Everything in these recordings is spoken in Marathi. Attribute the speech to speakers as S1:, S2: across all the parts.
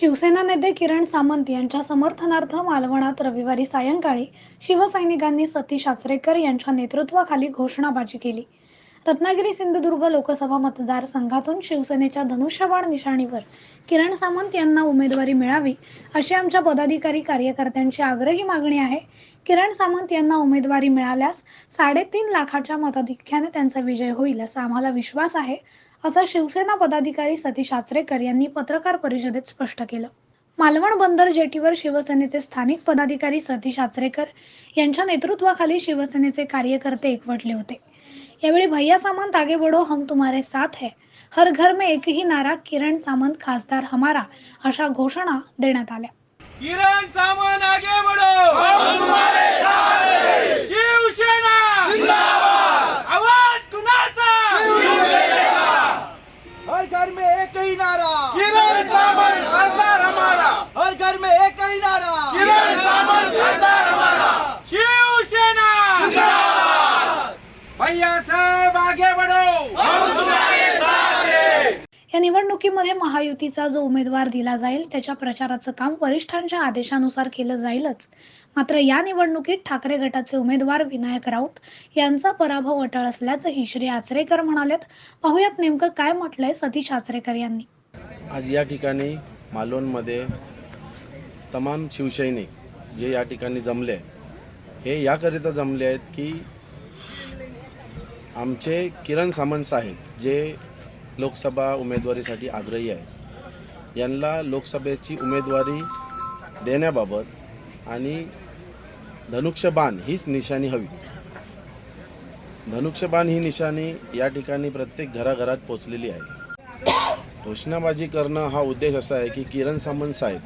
S1: शिवसेना नेते किरण सामंत यांच्या समर्थनार्थ मालवणात रविवारी सायंकाळी शिवसैनिकांनी सतीश आचरेकर यांच्या नेतृत्वाखाली घोषणाबाजी केली. रत्नागिरी सिंधुदुर्ग लोकसभा मतदारसंघातून शिवसेनेच्या धनुष्यबाण निशाणीवर किरण सामंत यांना उमेदवारी मिळावी अशी आमच्या पदाधिकारी कार्यकर्त्यांची आग्रही मागणी आहे. किरण सामंत यांना उमेदवारी मिळाल्यास साडेतीन लाखाच्या मताधिक्याने त्यांचा विजय होईल असा आम्हाला विश्वास आहे. असं शिवसेना पदाधिकारी सतीश आचरेकर यांनी पत्रकार परिषदेत स्पष्ट केलं. मालवण बंदर जेटीवर शिवसेनेचे स्थानिक पदाधिकारी सतीश आचरेकर यांच्या नेतृत्वाखाली शिवसेनेचे कार्यकर्ते एकवटले होते. यावेळी भैया सामंत आगे बढ़ो हम तुम्हारे साथ है. हर घर में एक ही नारा किरण सामंत खासदार हमारा अशा घोषणा देण्यात आल्या.
S2: किरण सामंत आगे बढ़ो. हम तुम्हारे साथ हैं. शिवसेना जिंदाबाद आवाज कुणाचा शिवसेनेचा हर घर में एक ही नारा किरण सामंत खासदार हमारा हर घर में एक ही नारा किरण सामंत खासदार हमारा शिवसेना जिंदाबाद भैया साहब आगे बढ़ो हम तुम्हारे साथ हैं
S1: या निवडणुकीमध्ये महायुतीचा जो उमेदवार दिला जाईल त्याच्या प्रचाराचं काम वरिष्ठांच्या आदेशानुसार केलं जाईलच. मात्र या निवडणुकीत ठाकरे गटाचे उमेदवार विनायक राऊत यांचा पराभव अटळ असल्याचंही श्री आचरेकर म्हणालेत. पाहुयात नेमकं काय म्हटलंय सतीश आचरेकर यांनी.
S3: आज या ठिकाणी मालवणमध्ये तमाम शिवसैनिक जे या ठिकाणी जमले आहेत हे याकरिता जमले आहेत की आमचे किरण सामंत साहेब जे लोकसभा उमेदवारीसाठी आग्रही आहेत यांना लोकसभेची उमेदवारी देण्याबाबत आणि धनुक्षबाण हीच निशाणी हवी. धनुक्षबाण ही निशाणी या ठिकाणी प्रत्येक घराघरात पोचलेली आहे. घोषणाबाजी करणं हा उद्देश असा आहे की किरण सामंत साहेब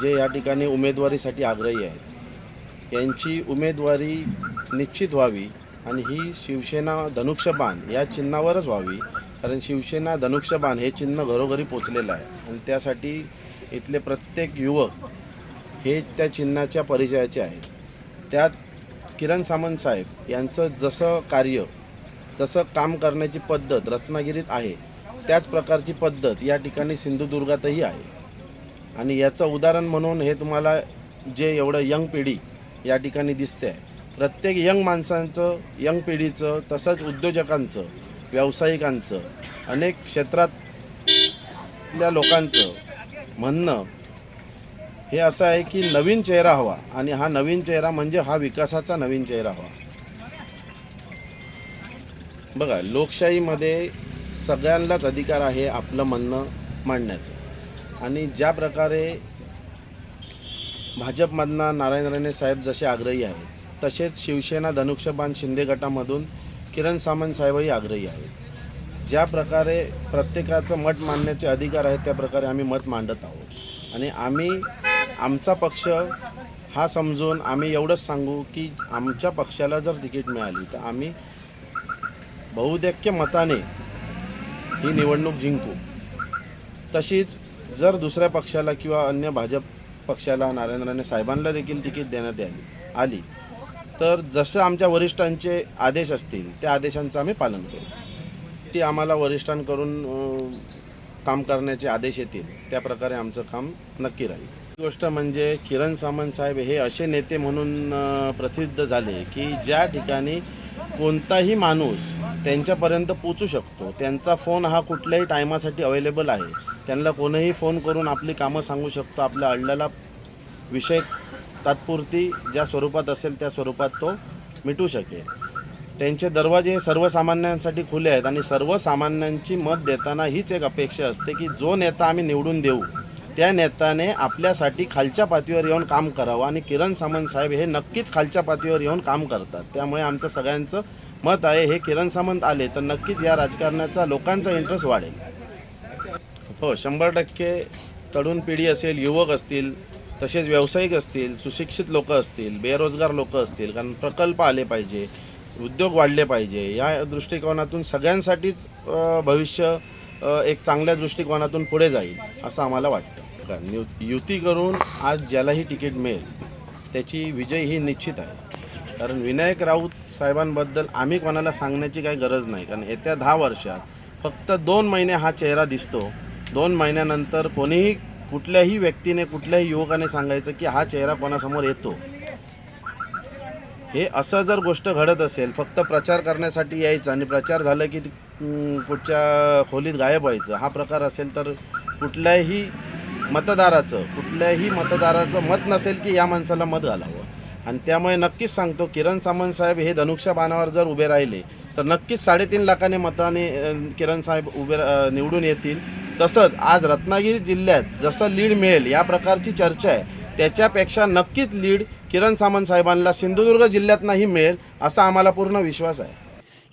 S3: जे या ठिकाणी उमेदवारीसाठी आग्रही आहेत यांची उमेदवारी निश्चित व्हावी आणि ही शिवसेना धनुक्षबाण या चिन्हावरच व्हावी. कारण शिवसेना धनुक्षबाण हे चिन्ह घरोघरी पोचलेलं आहे. आणि त्यासाठी इथले प्रत्येक युवक हे त्या चिन्हाच्या परिचयाचे आहेत. त्यात किरण सामंत साहेब यांचं जसं कार्य जसं काम करण्याची पद्धत रत्नागिरीत आहे. त्याच प्रकारची पद्धत या ठिकाणी सिंधुदुर्गातही आहे. आणि याचं उदाहरण म्हणून हे तुम्हाला जे एवढं यंग पिढी या ठिकाणी दिसते आहे. प्रत्येक यंग माणसांचं यंग पिढीचं तसंच उद्योजकांचं व्यावसायिकांचं अनेक क्षेत्रातल्या लोकांचं म्हणणं हे असं आहे की नवीन चेहरा हवा आणि हा नवीन चेहरा म्हणजे हा विकासाचा नवीन चेहरा हवा. बघा लोकशाहीमध्ये सगळ्यांनाच अधिकार आहे आपलं म्हणणं मांडण्याचं. आणि ज्या प्रकारे भाजपमधनं नारायण राणे साहेब जसे आग्रही आहेत तसेच शिवसेना धनुष्यबाण शिंदे गटामधून किरण सामंत साहेबही आग्रही आहेत. ज्या प्रकारे प्रत्येकाचं मत मांडण्याचे अधिकार आहेत त्या प्रकारे आम्ही मत मांडत आहोत. आणि आम्ही आमचा पक्ष हा समजून आम्ही एवढंच सांगू की आमच्या पक्षाला जर तिकीट मिळाली तर आम्ही बहुदैक्य मताने ही निवडणूक जिंकू. तशीच जर दुसऱ्या पक्षाला किंवा अन्य भाजप पक्षाला नारायण राणे साहेबांना देखील तिकीट देण्यात आली आली तर जसं आमच्या वरिष्ठांचे आदेश असतील त्या आदेशांचं आम्ही पालन करू. ती आम्हाला वरिष्ठांकडून काम करण्याचे आदेश येतील त्या प्रकारे आमचं काम नक्की राहील. ही गोष्ट म्हणजे किरण सामंत साहेब हे असे नेते म्हणून प्रसिद्ध झाले की ज्या ठिकाणी कोणताही माणूस त्यांच्यापर्यंत पोचू शकतो त्यांचा फोन हा कुठल्याही टायमासाठी अवेलेबल आहे. त्यांना कोणीही फोन करून आपली कामं सांगू शकतो आपल्या अडल्याला विषय तात्पुरती ज्या स्वरूपात असेल त्या स्वरूपात तो मिटू शकेल. त्यांचे दरवाजे हे सर्वसामान्यांसाठी खुले आहेत आणि सर्वसामान्यांची मत देताना हीच एक अपेक्षा असते की जो नेता आम्ही निवडून देऊ त्या नेत्याने आपल्यासाठी खालच्या पातळीवर येऊन काम करावं आणि किरण सामंत साहेब हे नक्कीच खालच्या पातळीवर येऊन काम करतात. त्यामुळे आमचं सगळ्यांचं मत आहे हे किरण सामंत आले तर नक्कीच या राजकारणाचा लोकांचा इंटरेस्ट वाढेल. हो शंभर टक्के तरुण पिढी असेल युवक असतील तसेच व्यावसायिक असतील सुशिक्षित लोक असतील बेरोजगार लोक असतील कारण प्रकल्प आले पाहिजे उद्योग वाढले पाहिजे या दृष्टिकोनातून सगळ्यांसाठीच भविष्य एक चांगल्या दृष्टिकोनातून पुढे जाईल असं आम्हाला वाटतं. कारण यु युती करून आज ज्यालाही तिकीट मिळेल त्याची विजय ही निश्चित आहे. कारण विनायक राऊत साहेबांबद्दल आम्ही कोणाला सांगण्याची काही गरज नाही कारण येत्या दहा वर्षात फक्त दोन महिने हा चेहरा दिसतो दोन महिन्यानंतर कोणीही कुठल्याही व्यक्तीने कुठल्याही युवकाने सांगायचं की हा चेहरा कोणासमोर येतो. हे असं जर गोष्ट घडत असेल फक्त प्रचार करण्यासाठी यायचं आणि प्रचार झालं की कुठच्या खोलीत गायब व्हायचं हा प्रकार असेल तर कुठल्याही मतदाराचं कुठल्याही मतदाराचं मत नसेल की या माणसाला मत घालावं. आणि त्यामुळे नक्कीच सांगतो किरण सामंत साहेब हे धनुष्य बाणावर जर उभे राहिले तर नक्कीच साडेतीन लाखाने मताने किरण साहेब उभे निवडून येतील. तसंच आज रत्नागिरी जिल्ह्यात जसं लीड मिळेल या प्रकारची चर्चा आहे. त्याच्यापेक्षा नक्कीच लीड किरण सामंत साहेबांना सिंधुदुर्ग जिल्ह्यातनंही मिळेल असा आम्हाला पूर्ण विश्वास आहे.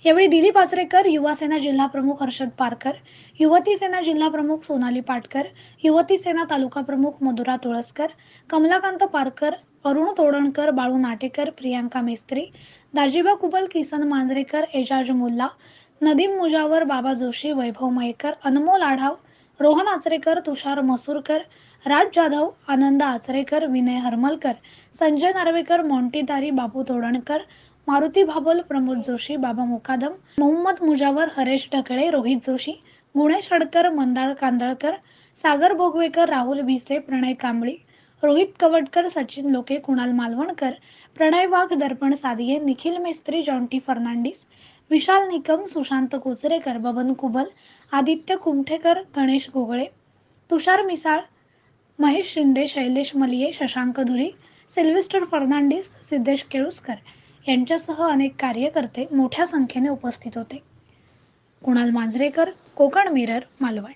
S1: यावेळी दिलीप आचरेकर युवा सेना जिल्हा प्रमुख हर्षद पारकर युवती सेना जिल्हा प्रमुख सोनाली पाटकर युवती सेना तालुका प्रमुख मधुरा तुळसकर कमलाकांत पारकर अरुण तोडणकर बाळू नाटेकर प्रियांका मेस्त्री दाजीबा कुबल किसन मांजरेकर एजाज मुल्ला नदीम मुजावर बाबा जोशी वैभव मयेकर अनमोल आढाव रोहन आचरेकर तुषार मसूरकर राज जाधव आनंद आचरेकर विनय हरमलकर संजय नार्वेकर मोंटीदारी बापू तोडणकर मारुती भाबल प्रमोद जोशी बाबा मुकादम मोहम्मद मुजावर हरेश ढकळे रोहित जोशी गुणेश हडकर मंदाळ कांदळकर सागर भोगवेकर राहुल भिसे प्रणय कांबळी रोहित कवटकर सचिन लोके कुणाल मालवणकर प्रणय वाघ दर्पण सादिये निखिल मेस्त्री जॉन्टी फर्नांडिस विशाल निकम सुशांत कोचरेकर बबन कुबल आदित्य कुमठेकर गणेश गोगळे तुषार मिसाळ महेश शिंदे शैलेश मलिये शशांक धुरी सिल्विस्टर फर्नांडिस सिद्धेश केळुसकर यांच्यासह अनेक कार्यकर्ते मोठ्या संख्येने उपस्थित होते. कुणाल मांजरेकर कोकण मिरर मालवण.